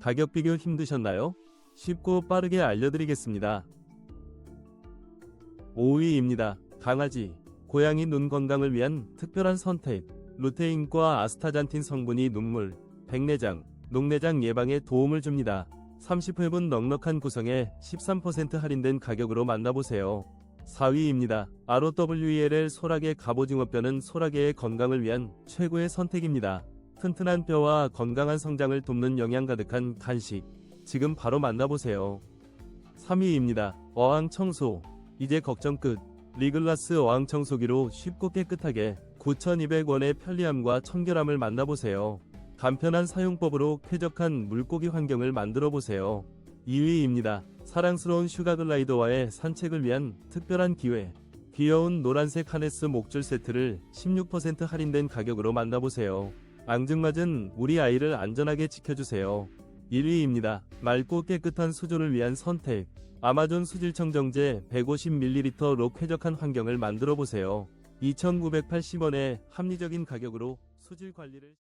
가격 비교 힘드셨나요? 쉽고 빠르게 알려드리겠습니다. 5위입니다. 강아지, 고양이 눈 건강을 위한 특별한 선택. 루테인과 아스타잔틴 성분이 눈물, 백내장, 녹내장 예방에 도움을 줍니다. 30회분 넉넉한 구성에 13% 할인된 가격으로 만나보세요. 4위입니다. ROWELL 소라게 갑오징어뼈는 소라게의 건강을 위한 최고의 선택입니다. 튼튼한 뼈와 건강한 성장을 돕는 영양 가득한 간식. 지금 바로 만나보세요. 3위입니다. 어항 청소. 이제 걱정 끝. 리글라스 어항 청소기로 쉽고 깨끗하게 9,200원의 편리함과 청결함을 만나보세요. 간편한 사용법으로 쾌적한 물고기 환경을 만들어 보세요. 2위입니다. 사랑스러운 슈가 글라이더와의 산책을 위한 특별한 기회. 귀여운 노란색 하네스 목줄 세트를 16% 할인된 가격으로 만나보세요. 앙증맞은 우리 아이를 안전하게 지켜주세요. 1위입니다. 맑고 깨끗한 수조를 위한 선택. 아마존 수질 청정제 150ml로 쾌적한 환경을 만들어 보세요. 2,980원의 합리적인 가격으로 수질 관리를